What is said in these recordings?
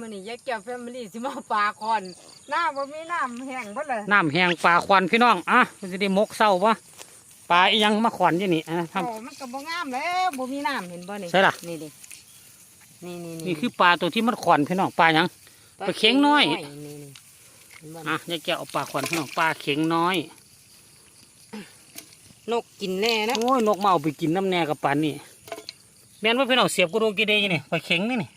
มื้อนี้ยายแก้วแฟมิลี่สิมาเอาปลาคอนหน้าบ่มีน้ำแห้งเบิดเลยน้ำแห้งปลาควันพี่น้องอะมันจะได้มกเศร้าปะปลาอีหยังมาขวัญอยู่นี่อะครับโอ้มันก็บ่งามแล้วบ่มีน้ำเห็นบ่นี่ใช่ล่ะนี่ดินี่นี่นี่คือปลาตัวที่มันขวัญพี่น้องปลาหยัง ปลาเข็งน้อย นี่นี่เห็นบ่อะยายแก้วเอาปลาขวัญพี่น้องปลาเข็งน้อยนกกินแน่นะ โอ้ยนกมาเอาไปกินน้ำแน่กับปลานี่แม่นว่าพี่น้องเสียบกระโดงกีเดยนี่ปลาเข็งนี่นี่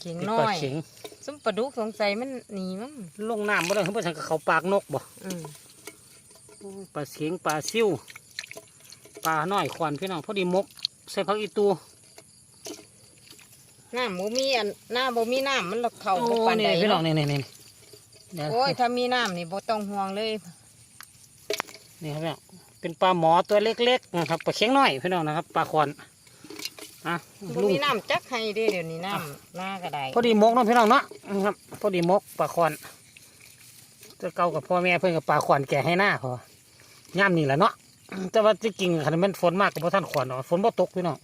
เข็งเป็นน้ปอลายเข็งซุมปลาดุกสงสัยมันหนีมั้งลงน้ำบ่ได้เขาไปทางกับเขาปากนกบ่อืมโอ้ยปลาเข็งปลาซิ่วปลาน้อยขวัญพี่น้องพอดีมก ใส่ผักอีตูน้ำบ่มีอันหน้าบ่มีน้ำมันละเข้าโอ้บ่ปานนี่ใดพี่น้องเนาะนี่นี่นี่เดี๋ยวโอ้ยถ้ามีน้ำนี่บ่ต้องห่วงเลยนี่ครับพี่น้องเป็นปลาหมอตัวเล็กๆนะครับปลาเข็งน้อยพี่น้องนะครับปลาขวัญ อะบ่ลุงมีน้ำจักให้เด้เดี๋ยวนี้น้ำหน้าก็ได้พอดีมกเนาะพี่น้องเนาะนะครับพอดีมกปลาขวัญจะเก่ากับพ่อแม่เพื่อนกับปลาขวัญแก่ให้หน้าพอย่ำนี่แหละเนาะแต่ว่าจะกินขนาดมันฝนมากกับพ่ท่านขวัญเนาะฝนบ่ตกพี่น้อง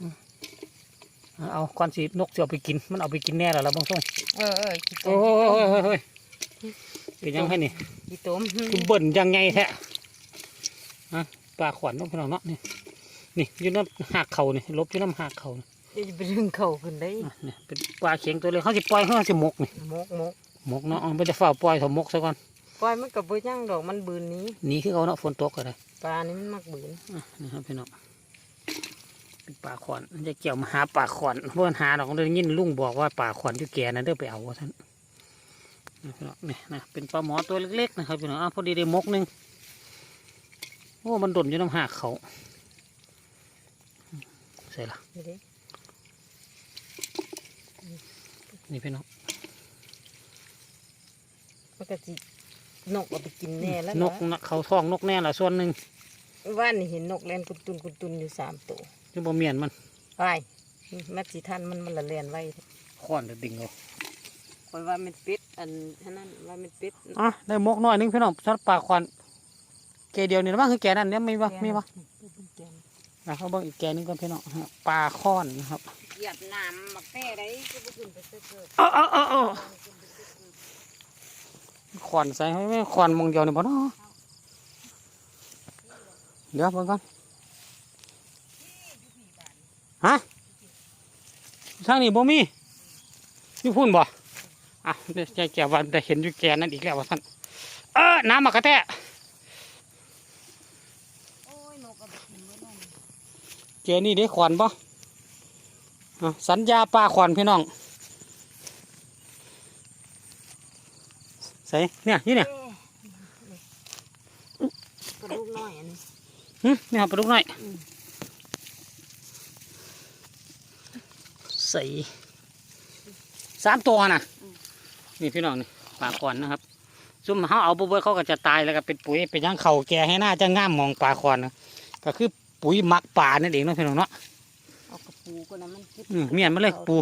อืมเอาควันสีนกเสียเอาไปกิน มันเอาไปกินแน่แล้วล่ะบางส่งเออเออขี้ตโอ้มยเฮ้ยเป็นยังไงนี่ขี้ตมคือเบิ่นยังไงแท้อะปลาขวัญเนาะพี่น้องเนาะนี่ นี่อยู่น้ำหักเขานี่ลบอยู่น้ำหักเขานี่เดี๋ยวจะไปดึงเข้าขึ้นได้อะนี่เป็นปลาเข็งตัวเล็กเขาสิปล่อยเขาสิมกนี่มกมกหมกเนาะไม่จะฝ้าปล่อยถมกซะก่อนปล่อยมันก็บ่ยังดอกมันบืนหนี้หนีคือเขาเนาะฝนตกก็ได้ปลานี่มันมักบืนอะนะครับพี่น้องเป็นปลาขวัญจะเกี่ยวมาหาปลาขวัญเพื่อนหาดอกเลยยินลุงบอกว่าปลาขวัญอยู่แก่นะเด้อไปเอาว่าท่านนี่พี่น้องนี่นะเป็นปลาหมอตัวเล็กๆนะครับพี่น้องอะพอดีได้มกหนึงโอ้มันดนอยู่น้ำหักเขาใส่ละนี่เด้นี่พี่น้องมันก็สินกเอาไปกินแน่แล้วนกนะเขาท้องนกแน่ละส่วนหนึ่งว่านนี่เห็นนกแล่นกุนตุนกุนตุนอยู่สามตัวที่บ่เมียนมันไปมัดสิทันมันมันละเลียนไว้ข้อนเดือดดิ่งเอาคอยว่ามันเป็ดอันนั้นว่ามันเป็ดอะได้มกน้อยหนึงพี่น้องชัดปลาขวัญแกเดียวนี่นะมั้งคือแกนั่นเนี่ยมีปะมีปะ นะเขาเบิ่งอีกแกหนึงก่อนพี่น้องฮะปลาค้อนนะครับเหยียบน้ำมักแต้ได้ก็บ่ขึ้นไปเกิดเอ้าเอ้าเอ้าเอ้าขอนใส่ให้ไม่ขอนมองเดียวนี่บ่เนาะเดี๋ยวเบิ่งก่อนฮะทางนี้บ่มีอยู่พุ่นบ่อะเดี๋ยวใจแก่ว่าได้เห็นอยู่แกนั่นอีกแล้วว่าท่านเออน้ำมากระแทะ โอ้ยนกก็ไปกินเมื่อนั่น แกนี่ได้ขอนบ่อะสัญญาปลาขอนพี่น้องใส่เนี่ยนี่เนี่ยกระดูกน้อยอันนี้หึนี่ครับปลาดุกหน่อยอืมใส่สามตัวน่ะนี่พี่น้องนี่ปลาขอนนะครับซุ่มเขาเอาปุ๊บเขาก็จะตายแล้วก็เป็นปุ๋ยเป็นหย่างเข่าแก่ให้หน้าจะง่ามมองปลาขอนนะก็คือ ปุ๋ยหมักป่านั่นเองเนาะพี่น้องเนาะเอากระปูก็นะมันคิดอืมเมียนมาเลยปู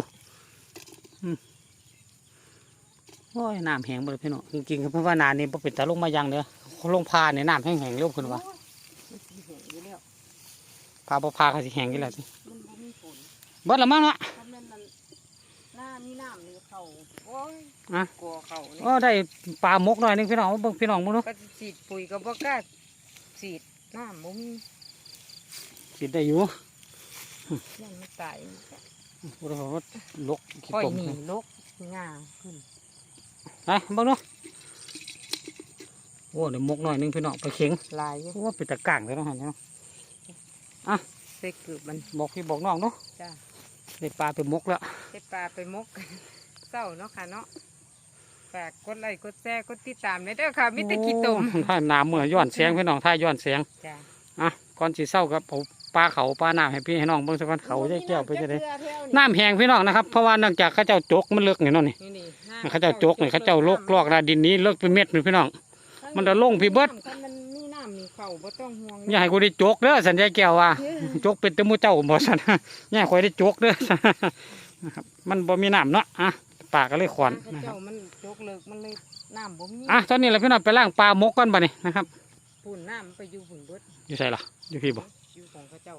อืมโอ้ยน้ำแห้งหมดเลยพี่น้องจริงๆเพราะว่านานี่บ่เป็นตาลงมายังเด้อลงพาเนี่ยน้ำแห้งๆเร็วขึ้นว่ามันสิแห้งอยู่แล้วพาบ่พาเขาสิแห้งกี่แหละสิมันบ่มีฝนเบิดละมั้งเนาะ ถ้ามันนั่นหน้ามีน้ำนี่เข้าโอ้ยอะกลัวเข้านี่โอ้ได้ปลาหมกหน่อยหนึงพี่น้องเบิ่งพี่น้องมึงดูก็สิฉีดปุ๋ยก็บ่กล้าฉีดน้ำบ่มี สิได้อยู่ยันมันตายบ่ได้ว่าลกขี้ค่อยตมหนีลกง่าขึ้นไปเบิ่งดูโอ้ได้หมกหน่อยหนึงพี่น้องไปเข็งลายอยู่โอ้เป็นตะก่างเลยเนาะหั่นเนาะใส่เกือบมันบอกพี่บอกน้องเนาะจ้าได้ปลาไปหมกแล้วใส่ปลาไปมกเศร้าเนาะค่ะเนาะฝากกดไลค์กดแชร์กดติดตามเลยเด้อค่ะมิตรขี้ตมโอ้ถ้าน้ำเมื่อย้อนแสงพี่น้องถ้าย้อนแสงจ้า อะก่อนสิเศร้ากับเอา ปลาเขาปลาน้ำให้พี่ให้น้องเบิ่งสักก่อนเขาจะเกี่ยวไปจะได้น้ำแห้งพี่น้องนะครับเพราะว่าเนื่องจากเขาเจ้าจกมันเลิกนี่เนาะนี่นี่นี่เขาเจ้าจกนี่เขาเจ้าลกลอกนาดินนี้เลิกเป็นเม็ดนี่พี่น้อง มันจะลงพี่เบิดถ้ามันมีน้ำมีเข่าบ่ต้องห่วงอย่าให้กูได้จกเด้อสัญญาแก้วว่าจกเป็นแตะมูเจ้าบ่สันอย่าให้คอยได้จกเด้อนะครับมันบ่มีน้ำเนาะอะปลาก็เลยขวานเขานะครัเจ้าบมันจกเลิกมันเลยน้ำบ่มีอะตอนนี้เราพี่น้องไปล้างปลาหมกก่อนบ่นี่นะครับปุ่นน้ำไปอยู่ฝุ่นเบิดอยู่ใส่ล่ะอยู่พี่บ่อยู่ ของข้าเจ้า